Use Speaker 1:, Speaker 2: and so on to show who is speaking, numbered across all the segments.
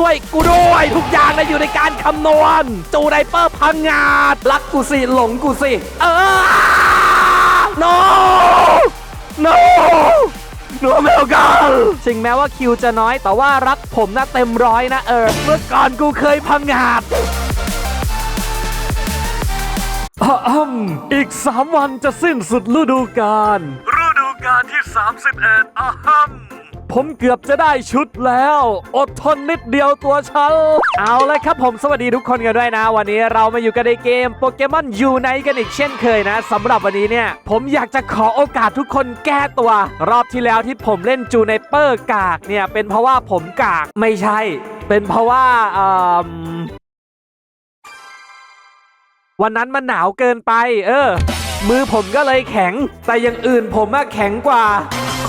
Speaker 1: ช่วยกูด้วย ทุกอย่างนะอยู่ในการคำนวณ จูไดเปอร์พังงาดรักกูสิหลงกูสิ เออ no no หนูไม่เอากันถึงแม้ว่าคิวจะน้อย แต่ว่ารักผมนะเต็มร้อยนะเออ เมื่อก่อนกูเคยพังงาดอะอืมอีก 3 วันจะสิ้นสุดฤดูกาลฤดูกาลที่ 31อะฮัม ผมเกือบจะได้ชุดแล้ว อดทนนิดเดียวตัวฉัน เอาเลยครับผมสวัสดีทุกคนกันด้วยนะ วันนี้เรามาอยู่กันในเกมโปเกมอนยูไนกันอีกเช่นเคยนะสำหรับวันนี้เนี่ย ผมอยากจะขอโอกาสทุกคนแก้ตัว รอบที่แล้วที่ผมเล่นจูไนเปอร์กากเนี่ย เป็นเพราะว่าผมกากไม่ใช่ เป็นเพราะว่าเอ่อวันนั้นมันหนาวเกินไป เออ มือผมก็เลยแข็ง แต่อย่างอื่นผมอะแข็งกว่า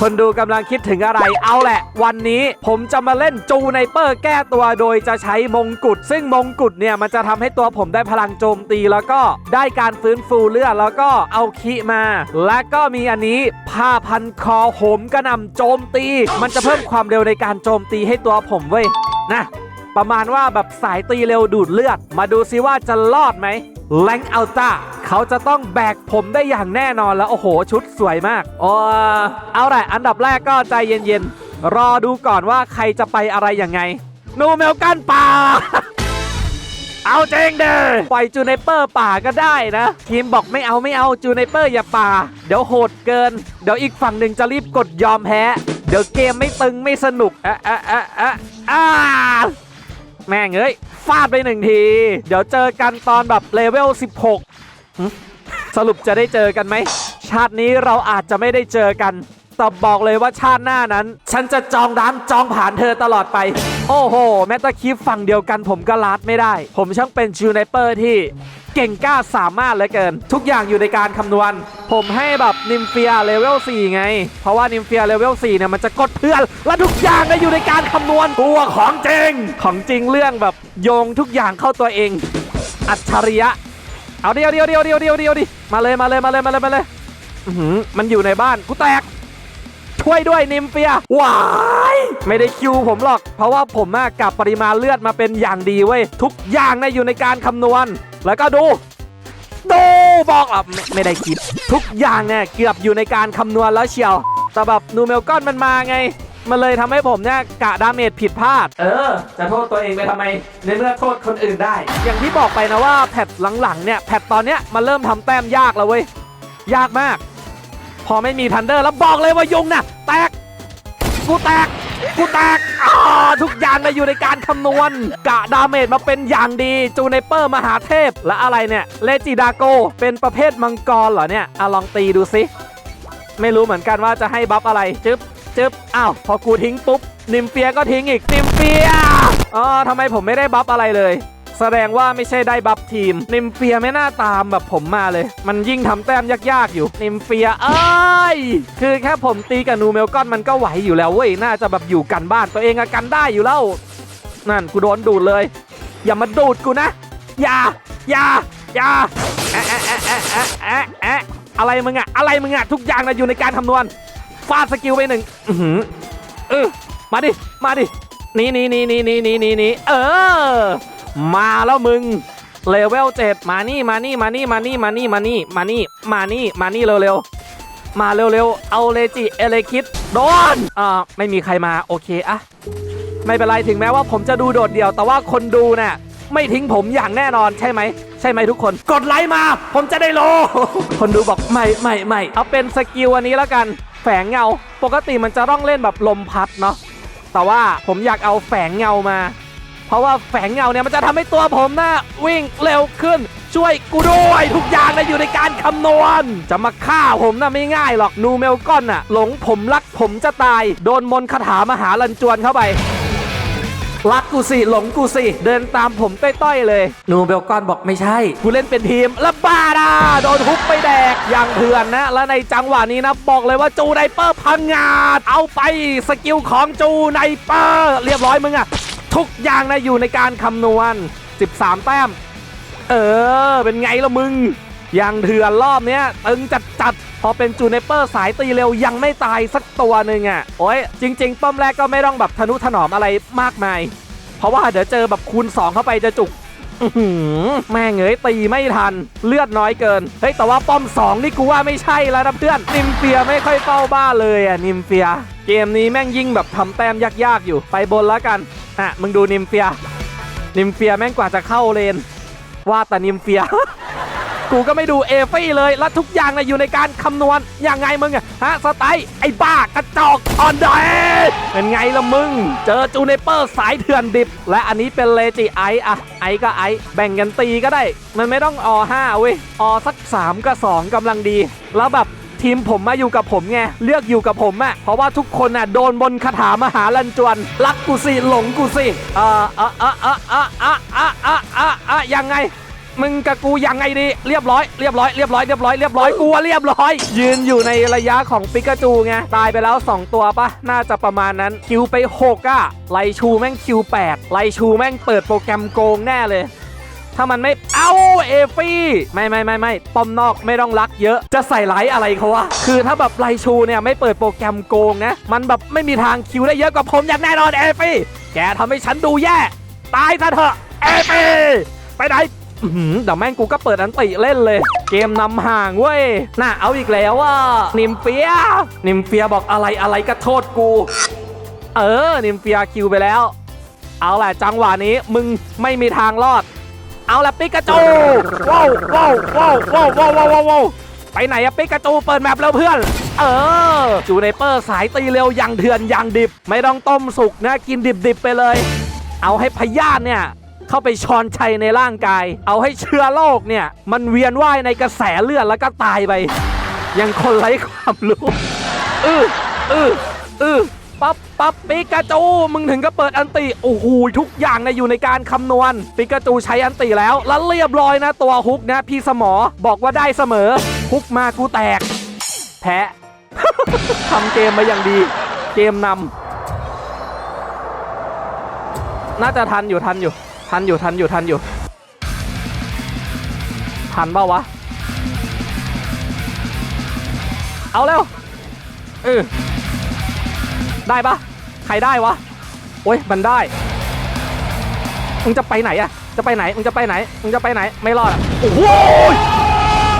Speaker 1: คนดูกำลังคิดถึงอะไร เอาแหละ วันนี้ผมจะมาเล่นจูไนเปอร์แก้ตัวโดยจะใช้มงกุฎ ซึ่งมงกุฎเนี่ยมันจะทำให้ตัวผมได้พลังโจมตีแล้วก็ได้การฟื้นฟูเลือดแล้วก็เอาคิมา และก็มีอันนี้ผ้าพันคอโหมกระนำโจมตี มันจะเพิ่มความเร็วในการโจมตีให้ตัวผมเว้ยนะประมาณว่าแบบสายตีเร็วดูดเลือด มาดูซิว่าจะรอดไหมแลงอัลต้า เขาจะต้องแบกผมได้อย่างแน่นอนแล้วโอ้โหชุดสวยมากโอ้เอาละอันดับแรกก็ใจเย็นๆ รอดูก่อนว่าใครจะไปอะไรยังไง นูเมลกันป่า เอาเจงเด้อปล่อยจูไนเปอร์ป่าก็ได้นะทีมบอกไม่เอาไม่เอาจูไนเปอร์อย่าป่า เดี๋ยวโหดเกิน เดี๋ยวอีกฝั่งหนึ่งจะรีบกดยอมแพ้ เดี๋ยวเกมไม่ตึงไม่สนุกอะอะอะอะอะแม่งเอ้ย ฟาดไปหนึ่งที เดี๋ยวเจอกันตอนแบบเลเวล 16หึ สรุปจะได้เจอกันไหม ชาตินี้เราอาจจะไม่ได้เจอกัน แต่บอกเลยว่าชาติหน้านั้น ฉันจะจองร้านจองผ่านเธอตลอดไป โอ้โห แม้แต่คลิปฝั่งเดียวกันผมก็ลาดไม่ได้ ผมช่างเป็นจูไนเปอร์ที่เก่งกล้าสามารถเหลือเกิน ทุกอย่างอยู่ในการคำนวณ ผมให้แบบนิมเฟียเลเวล 4 ไง เพราะว่านิมเฟียเลเวล 4 เนี่ยมันจะกดเพื่อน และทุกอย่างเนี่ยอยู่ในการคำนวณตัวของจริง ของจริงเรื่องแบบโยงทุกอย่างเข้าตัวเอง อัจฉริยะ เอาเดียวเดียวเดียวเดียวเดียวเดียวดิมาเลยมาเลยมาเลยมาเลยมาเลยอื้อหือมันอยู่ในบ้านกูแตก ช่วยด้วยนิมเฟียว้ายไม่ได้คิวผมหรอก เพราะว่าผมอะกลับปริมาณเลือดมาเป็นอย่างดีเว้ยทุกอย่างเนี่ยอยู่ในการคำนวณ แล้วก็ดูดูบอกอะไม่ไม่ได้คิด ทุกอย่างเนี่ยเกือบอยู่ในการคำนวณแล้วเชียวแต่แบบนูเมลก้อนมันมาไง มันเลยทำให้ผมเนี่ยกะดาเมจผิดพลาด เออ จะโทษตัวเองไปทำไมในเมื่อโทษคนอื่นได้ อย่างที่บอกไปนะว่าแพทหลังๆเนี่ยแพทตอนเนี้ยมันเริ่มทำแต้มยากแล้วเว้ย ยากมาก พอไม่มีทันเดอร์แล้วบอกเลยว่ายุงน่ะแตก กูแตก กูแตกอ่าทุกอย่างเลยอยู่ในการคำนวณ กะดาเมจมาเป็นอย่างดี จูไนเปอร์มหาเทพ และอะไรเนี่ยเลจิดาโก เป็นประเภทมังกรเหรอเนี่ยอะลองตีดูสิไม่รู้เหมือนกันว่าจะให้บัฟอะไรจึ๊บ จึ๊บอ้าวพอกูทิ้งปุ๊บนิมเฟียก็ทิ้งอีกนิมเฟียอ๋อทำไมผมไม่ได้บัฟอะไรเลยแสดงว่าไม่ใช่ได้บัฟทีม นิมเฟียไม่น่าตามแบบผมมาเลย มันยิ่งทำแต้มยากๆอยู่ นิมเฟียเอ้ย คือแค่ผมตีกับนูเมลกอนมันก็ไหวอยู่แล้วเว้ย น่าจะแบบอยู่กันบ้านตัวเองอะกันได้อยู่แล้ว นั่นกูโดนดูดเลย อย่ามาดูดกูนะ อย่า อย่า อย่าแอะแอะแอะแอะแอะแอะแอะอะไรมึงอะอะไรมึงอะทุกอย่างนะอยู่ในการคำนวณ ฟาดสกิลไปหนึ่งอือเออมาดิ มาดิ นี่นี่นี่นี่นี่นี่นี่นี่เออ มาแล้วมึง เลเวลเจ็ดมานี่ มานี่ มานี่ มานี่ มานี่ มานี่ มานี่ มานี่ มานี่เร็วๆ มาเร็วๆ เอาเลจิเอเลคิดโดนอ่าไม่มีใครมา โอเคอะไม่เป็นไรถึงแม้ว่าผมจะดูโดดเดี่ยว แต่ว่าคนดูเนี่ยไม่ทิ้งผมอย่างแน่นอนใช่ไหม ใช่ไหมทุกคน กดไลค์มา ผมจะได้โล คนดูบอกไม่ไม่ไม่เอาเป็นสกิลอันนี้แล้วกัน แฝงเงา ปกติมันจะต้องเล่นแบบลมพัดเนาะแต่ว่าผมอยากเอาแฝงเงามา เพราะว่าแฝงเงาเนี่ยมันจะทำให้ตัวผมนะวิ่งเร็วขึ้น ช่วยกูด้วยทุกอย่างนะอยู่ในการคำนวณ จะมาฆ่าผมนะไม่ง่ายหรอกนูเมลก้อนน่ะ หลงผมรักผมจะตาย โดนมนต์คาถามหาลันจวนเข้าไป รักกูสิหลงกูสิเดินตามผมต้อยๆเลยนูเบลกอนบอกไม่ใช่กูเล่นเป็นทีมแล้วบ้าดาโดนฮุบไปแดกอย่างเถื่อนนะ และในจังหวะนี้นะบอกเลยว่าจูไนเปอร์พังงาดเอาไปสกิลของจูไนเปอร์เรียบร้อยมึงอะทุกอย่างนะอยู่ในการคำนวณ 13 แต้ม เออ เป็นไงล่ะมึง ยังเถื่อนรอบเนี้ยตึงจัดจัดพอเป็นจูเนเปอร์สายตีเร็วยังไม่ตายสักตัวหนึ่งอะโอ้ยจริง ๆ ป้อมแรกก็ไม่ต้องแบบทนุถนอมอะไรมากมาย เพราะว่าเดี๋ยวเจอแบบคูณ 2 เข้าไปจะจุกแม่งเอ้ยตีไม่ทันเลือดน้อยเกิน เฮ้ย แต่ว่าป้อม 2 นี่กูว่าไม่ใช่แล้วนะเพื่อน นิมเฟียไม่ค่อยเฝ้าบ้าเลยอะนิมเฟีย เกมนี้แม่งยิ่งแบบทำแต้มยากๆอยู่ไปบนแล้วกัน อะ มึงดูนิมเฟีย นิมเฟียแม่งกว่าจะเข้าเลน ว่าแต่นิมเฟีย กูก็ไม่ดูเอฟี่เลยแล้วทุกอย่างนะอยู่ในการคำนวณอยังไงมึงอะฮะสไตล์ไอ้บ้ากระจอกออนไดเป็นไงล่ะมึง เจอจูเนเปอร์สายเถื่อนดิบ และอันนี้เป็นเลจิไออะไอก็ไอแบ่งกันตีก็ได้ มันไม่ต้องอ5เว้ยอสัก 3 กับ 2กำลังดี แล้วแบบทีมผมมาอยู่กับผมไง เลือกอยู่กับผมอะเพราะว่าทุกคนน่ะโดนบนคาถามหาลันจวน รักกูสิหลงกูสิเอ่อเอ่อเอ่อเอ่อเอ่อเอ่อเอ่อเอ่อเออยังไง มึงกับกูยังไงดีเรียบร้อยเรียบร้อยเรียบร้อยเรียบร้อยเรียบร้อยกูเรียบร้อย ยืนอยู่ในระยะของปิกาจูไงตายไปแล้ว 2 ตัวปะน่าจะประมาณนั้นคิวไป6อะไลชูแม่งคิว8ไลชูแม่งเปิดโปรแกรมโกงแน่เลย ถ้ามันไม่เอ้าเอฟี่ไม่ไม่ไม่ไม่ป้อมนอกไม่ต้องรักเยอะจะใส่ไลท์อะไรเขาวะคือถ้าแบบไลชูเนี่ยไม่เปิดโปรแกรมโกงนะมันแบบไม่มีทางคิวได้เยอะกว่าผมอย่างแน่นอนเอฟี่แกทำให้ฉันดูแย่ ตายซะเถอะเอฟี่ไปไหน เดี๋ยวแม่งกูก็เปิดอันติเล่นเลย เกมนำห่างเว้ย น่าเอาอีกแล้วอะนิมเฟีย นิมเฟียบอกอะไรอะไรก็โทษกู เออ นิมเฟียคิวไปแล้ว เอาแหละจังหวะนี้มึงไม่มีทางรอด เอาละปิกาจูว้าวว้าวว้าวว้าวว้าวว้าวไปไหนอะปิกาจูเปิดแมปแล้วเพื่อน เออ จูเนเปอร์สายตีเร็วยังเถื่อนยังดิบ ไม่ต้องต้มสุกนะกินดิบๆไปเลย เอาให้พยาธเนี่ย เข้าไปชอนชัยในร่างกาย เอาให้เชื้อโรคเนี่ย มันเวียนว่ายในกระแสเลือดแล้วก็ตายไป ยังคนไร้ความรู้อืออืออือปั๊บปั๊บปิกาจู มึงถึงก็เปิดอันติโอ้โหทุกอย่างเนี่ยอยู่ในการคำนวณปิกาจูใช้อันติแล้ว แล้วเรียบร้อยนะตัวฮุกนะ พี่สมอบอกว่าได้เสมอฮุกมากูแตก แพ้ทำเกมมาอย่างดี เกมนำน่าจะทันอยู่ทันอยู่ ทันอยู่ทันอยู่ทันอยู่ ทันเปล่าวะ เอาเร็วเออได้ปะใครได้วะ โอ้ยมันได้ มึงจะไปไหนอะจะไปไหน มึงจะไปไหน มึงจะไปไหน ไม่รอดอะโอ้โห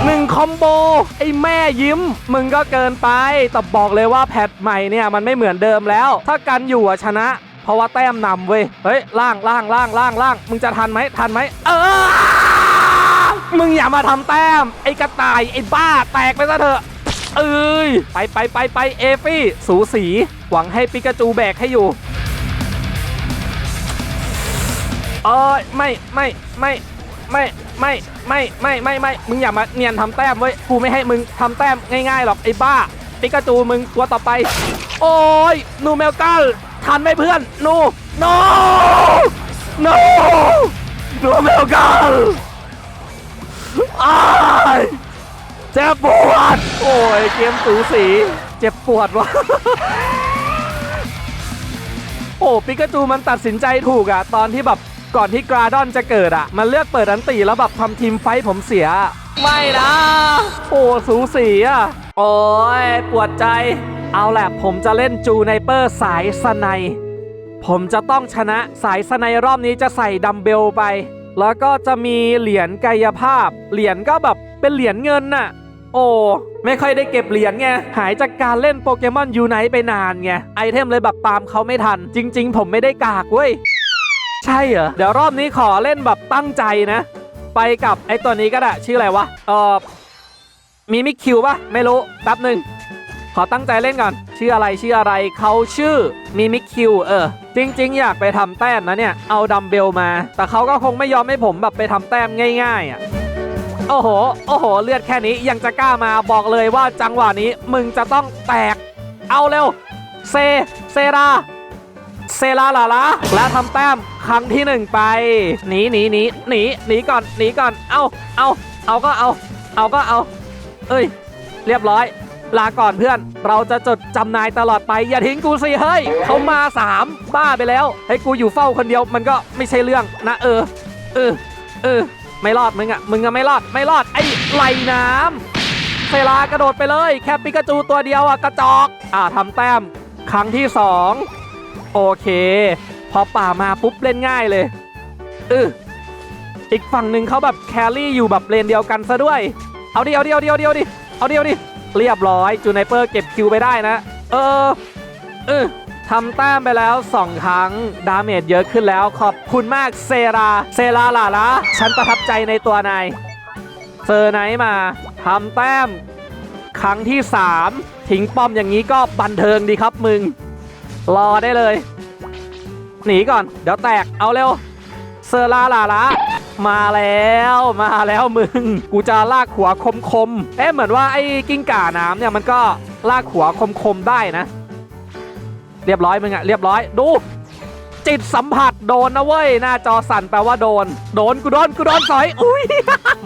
Speaker 1: หนึ่งคอมโบ ไอ้แม่ยิ้ม มึงก็เกินไป แต่บอกเลยว่าแพทใหม่เนี่ย มันไม่เหมือนเดิมแล้ว ถ้ากันอยู่อะชนะ เพราะว่าแต้มนำเว้ย เฮ้ยล่างล่างล่างล่างล่าง มึงจะทันไหมทันไหม เออ มึงอย่ามาทำแต้ม ไอ้กระต่าย ไอ้บ้าแตกไปซะเถอะ เอ้ย ไปไปไปไปเอฟี่ สูสี หวังให้ปิกาจูแบกให้อยู่ เอ้ยไม่ไม่ไม่ไม่ไม่ไม่ไม่ไม่ไม่ มึงอย่ามาเนียนทำแต้มเว้ย กูไม่ให้มึงทำแต้มง่ายๆหรอกไอ้บ้าปิกาจูมึงตัวต่อไป โอ้ยนูเมลกัล ทันไหมเพื่อนนูโนโนนูเมลกัลอ้ายเจ็บปวด โอ้ย เกมสูสี เจ็บปวดวะโอ้ปิกาจูมันตัดสินใจถูกอะตอนที่แบบก่อนที่กราดอนจะเกิดอะมันเลือกเปิดอันตีแล้วแบบทำทีมไฟท์ผมเสีย ไม่นะ โอ้ สูสีอะโอ้ย ปวดใจ เอาแหละผมจะเล่นจูไนเปอร์สายสไนผมจะต้องชนะสายสไนรอบนี้จะใส่ดัมเบลไป แล้วก็จะมีเหรียญกายภาพ เหรียญก็แบบเป็นเหรียญเงินน่ะ โอ้ไม่ค่อยได้เก็บเหรียญไง หายจากการเล่นโปเกมอนยูไนไปนานไง ไอเทมเลยแบบตามเขาไม่ทัน จริง ๆ ผมไม่ได้กากเว้ย ใช่เหรอ เดี๋ยวรอบนี้ขอเล่นแบบตั้งใจนะ ไปกับไอตัวนี้ก็ได้ ชื่ออะไรวะ เออมีมิคิวปะไม่รู้ แป๊บหนึ่ง ขอตั้งใจเล่นก่อน ชื่ออะไรชื่ออะไรเขาชื่อมีมิคิวเออ จริง ๆ อยากไปทำแต้มนะเนี่ย เอาดัมเบลมา แต่เขาก็คงไม่ยอมให้ผมแบบไปทำแต้มง่ายๆอะโอ้โห โอ้โห เลือดแค่นี้ยังจะกล้ามาบอกเลยว่าจังหวะนี้มึงจะต้องแตก เอาเร็ว เซ เซราเซราลาลาและทำแต้มครั้งที่หนึ่งไป หนีหนีหนีหนีหนีก่อนหนีก่อน เอาเอาเอาก็เอา เอาก็เอา เอ้ย เรียบร้อย ลาก่อนเพื่อน เราจะจดจำนายตลอดไป อย่าทิ้งกูสิเฮ้ยเขามาสามบ้าไปแล้ว ให้กูอยู่เฝ้าคนเดียวมันก็ไม่ใช่เรื่องนะเออ เออ เออ ไม่รอดมึงอะมึงอะไม่รอดไม่รอดไอ้ไหลน้ำเซรากระโดดไปเลย แค่ปิกาจูตัวเดียวอะกระจอก อ่าทำแต้ม ครั้งที่สองโอเค พอป่ามาปุ๊บเล่นง่ายเลยเอออีกฝั่งหนึ่งเขาแบบแครี่อยู่แบบเลนเดียวกันซะด้วย เอาดิเอาดิเอาดิเอาดิเอาดิเอาดิเอาดิ เรียบร้อยจูไนเปอร์เก็บคิวไปได้นะ เออเออทำแต้มไปแล้ว 2 ครั้ง ดาเมจเยอะขึ้นแล้ว ขอบคุณมากเซราเซราล่าละฉันประทับใจในตัวนายเซอร์ไนมาทำแต้ม ครั้งที่ 3 ทิ้งป้อมอย่างนี้ก็บันเทิงดีครับมึง รอได้เลย หนีก่อน เดี๋ยวแตกเอาเร็ว ซอร์ลาลาละมาแล้วมาแล้วมึง กูจะลากหัวคมคมเอ๊ะเหมือนว่าไอ้กิ้งก่าน้ำเนี่ยมันก็ลากหัวคมคมได้นะ เรียบร้อยมึงอะเรียบร้อยดู จิตสัมผัสโดนนะเว้ย หน้าจอสั่นแปลว่าโดน โดนกูโดนกูโดนสอยอุ้ย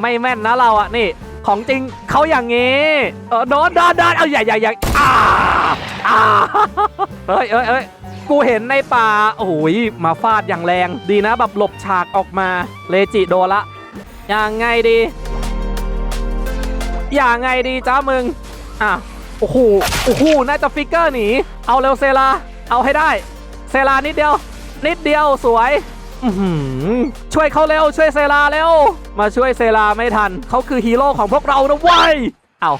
Speaker 1: ไม่แม่นนะเราอะนี่ ของจริงเขาอย่างงี้เออโดนโดนโดนเอาอย่าอย่าอย่อ่า อาเอ้ยเอ้ยเอ้ยกูเห็นในป่า โอ้ยมาฟาดอย่างแรง ดีนะแบบหลบฉากออกมา เลจิโดนละ อยังไงดี อย่างไงดีจ้ามึง อะ โอ้โห โอ้โห น่าจะฟิกเกอร์หนี เอาเร็วเซลา เอาให้ได้ เซลานิดเดียว นิดเดียวสวยช่วยเขาเร็ว ช่วยเซลาเร็ว มาช่วยเซลาไม่ทัน เขาคือฮีโร่ของพวกเรานะเว้ย เอา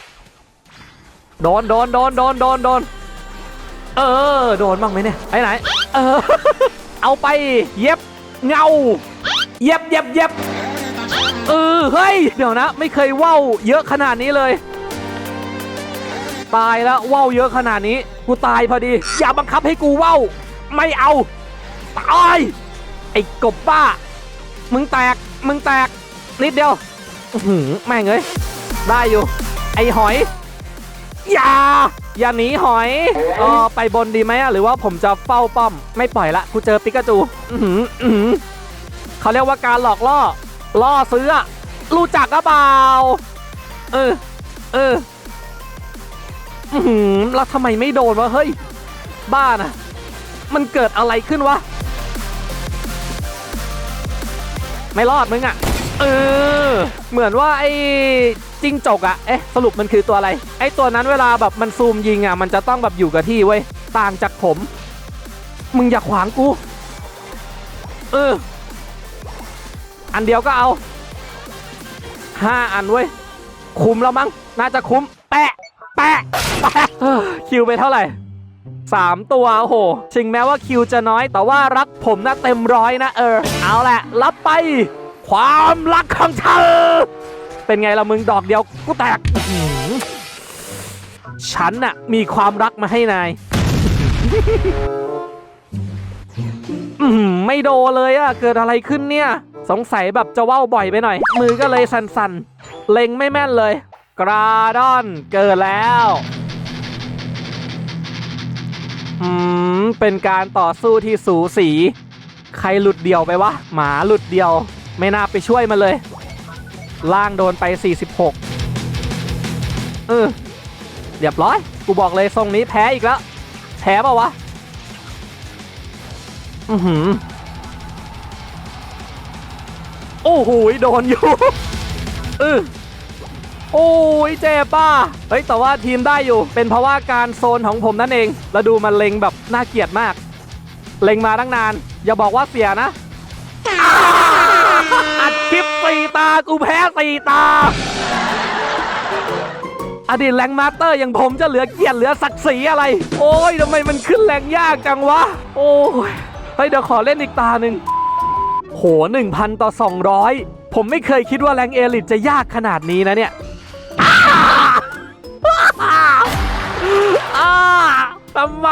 Speaker 1: โดนโดนโดนโดนโดนโดน เออ โดนบ้างไหมเนี่ยไปไหน เออ เอาไปเย็บเงา เย็บเย็บเย็บเออ เฮ้ย เดี๋ยวนะ ไม่เคยว่าวเยอะขนาดนี้เลย ตายแล้วว่าวเยอะขนาดนี้ กูตายพอดี อย่าบังคับให้กูว่าวไม่เอา ตาย ไอ้กบบ้า มึงแตก มึงแตก นิดเดียวอื้อหือแม่งเอ้ย ได้อยู่ ไอ้หอย อย่า อย่าหนีหอยเออไปบนดีไหมอะหรือว่าผมจะเฝ้าป้อม ไม่ปล่อยละกูเจอปิกาจูเขาเรียกว่าการหลอกล่อ ล่อซื้อรู้จักกระเปล่าเออ เออแล้วทำไมไม่โดนวะเฮ้ย บ้านะมันเกิดอะไรขึ้นวะ ไม่รอดมึงอะ เออ เหมือนว่าไอ้จิ้งจกอะเอ๊ะสรุปมันคือตัวอะไร ไอ้ตัวนั้นเวลาแบบมันซูมยิงอะมันจะต้องแบบอยู่กับที่เว้ยต่างจากผม มึงอย่าขวางกูเอออันเดียวก็เอาห้าอันเว้ยคุ้มแล้วมั้งน่าจะคุ้ม แปะ แปะ แปะคิวไปเท่าไหร่สามตัวโอ้โหถึงแม้ว่าคิวจะน้อยแต่ว่ารักผมนะเต็มร้อยนะเออ เอาแหละ รับไป ความรักของเธอ เป็นไงล่ะมึงดอกเดียวกูแตก ฉันน่ะมีความรักมาให้นายไม่โดเลยอะเกิดอะไรขึ้นเนี่ย สงสัยแบบจะว่าวบ่อยไปหน่อย มือก็เลยสั่นๆ เล็งไม่แม่นเลย กราดอนเกิดแล้วอืมเป็นการต่อสู้ที่สูสี ใครหลุดเดียวไปวะ หมาหลุดเดียว ไม่น่าไปช่วยมันเลย ล่างโดนไป 46 เออเรียบร้อย กูบอกเลยทรงนี้แพ้อีกแล้ว แพ้เปล่าวะ อือหือ โอ้โหโดนอยู่เออโอ้ยเจ็บป่ะเฮ้ย แต่ว่าทีมได้อยู่ เป็นเพราะว่าการโซนของผมนั่นเอง แล้วดูมันเล็งแบบน่าเกลียดมาก เล็งมาตั้งนาน อย่าบอกว่าเสียนะ กูแพ้สี่ตา อดีตแรงมาสเตอร์อย่างผมจะเหลือเกียรติเหลือศักดิ์ศรีอะไร โอ้ยทำไมมันขึ้นแรงยากจังวะ โอ้ยเฮ้ยเดี๋ยวขอเล่นอีกตาหนึ่งโห1,000 ต่อ 200 ผมไม่เคยคิดว่าแรงเอลิทจะยากขนาดนี้นะเนี่ยอ้า ทำไม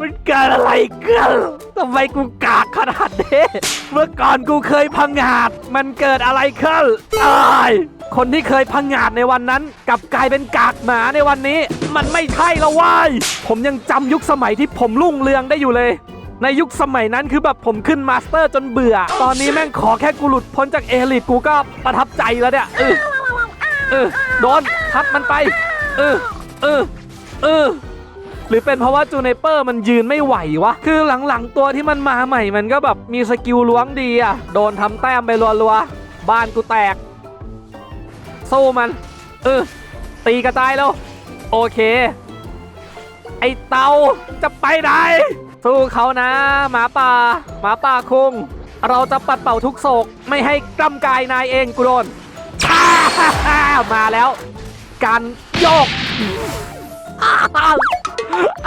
Speaker 1: มันเกิดอะไรขึ้นทำไมกูกากขนาดนี้ เมื่อก่อนกูเคยพังงาด มันเกิดอะไรขึ้นตายคนที่เคยพังงาดในวันนั้นกลับกลายเป็นกากหมาในวันนี้ มันไม่ใช่แล้วเว้ยผมยังจำยุคสมัยที่ผมรุ่งเรืองได้อยู่เลยในยุคสมัยนั้นคือแบบผมขึ้นมาสเตอร์จนเบื่อ ตอนนี้แม่งขอแค่กูหลุดพ้นจากเอลิทกูก็ประทับใจแล้วเนี่ย เออ เออ โดน ทัดมันไป เออ เออ เออ หรือเป็นเพราะว่าจูเนเปอร์มันยืนไม่ไหววะ คือหลังๆตัวที่มันมาใหม่มันก็แบบมีสกิลล้วงดีอะโดนทำแต้มไปรัวๆ บ้านกูแตกสู้มัน เออ ตีกระจายแล้ว โอเค ไอเตาจะไปไหนสู้เขานะ หมาป่า หมาป่าคุง เราจะปัดเป่าทุกโศก ไม่ให้กำกายนายเองกูโดนมาแล้ว การโยก อ้าว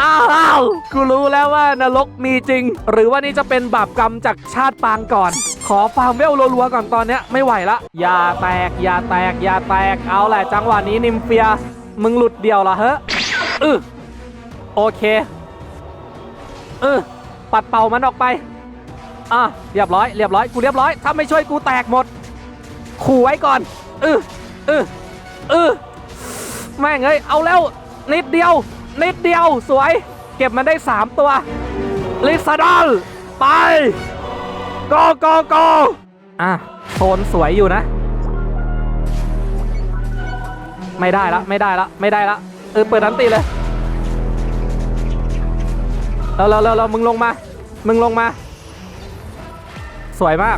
Speaker 1: อ้าวกูรู้แล้วว่านรกมีจริง หรือว่านี่จะเป็นบาปกรรมจากชาติปางก่อน ขอฟาร์มเวลรัวๆก่อนตอนเนี้ยไม่ไหวละอย่าแตกอย่าแตกอย่าแตกเอาแหละจังหวะนี้นิมเฟีย มึงหลุดเดียวเหรอเฮ้ออโอเคเออปัดเป่ามันออกไปอะเรียบร้อยเรียบร้อยกูเรียบร้อยถ้าไม่ช่วยกูแตกหมดขู่ไว้ก่อนเออเออเออแม่งเอ้ยเอาแล้ว นิดเดียว นิดเดียวสวย เก็บมันได้ 3 ตัว ลิซาดอลไปโกโกโกอะโซนสวยอยู่นะ ไม่ได้ละ ไม่ได้ละ ไม่ได้ละเออเปิดนันตีเลยเราเราเราเรามึงลงมา มึงลงมา สวยมาก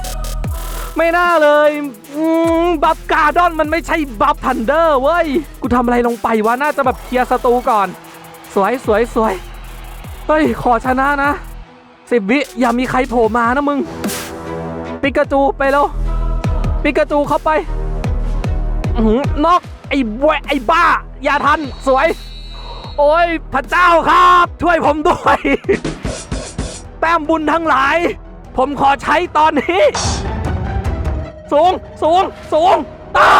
Speaker 1: ไม่น่าเลยบัฟกาดอนมันไม่ใช่บัฟทันเดอร์เว้ย กูทำอะไรลงไปวะ น่าจะแบบเคลียร์ศัตรูก่อน สวยสวยสวยเฮ้ย ขอชนะนะสิบวิ อย่ามีใครโผล่มานะมึง ปิกาจูไปแล้ว ปิกาจูเข้าไปนอกไอ้แวะไอ้บ้า อย่าทัน สวย โอ้ย พระเจ้าครับ ช่วยผมด้วย แต้มบุญทั้งหลาย ผมขอใช้ตอนนี้ สูง สูง สูงตา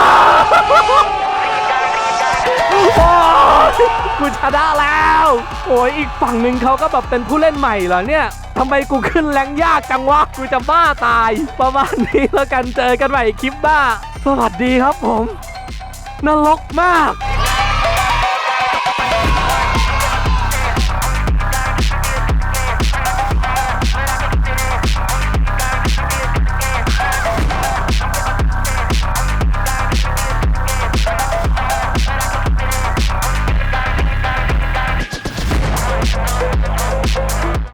Speaker 1: วโอ้ยกูชนะแล้ว โอ้ยอีกฝั่งหนึ่งเขาก็แบบเป็นผู้เล่นใหม่เหรอเนี่ยทำไมกูขึ้นแรงยากจังวะ กูจะบ้าตาย ประมาณนี้แล้วกันเจอกันใหม่คลิปบ้า สวัสดีครับผม นรกมาก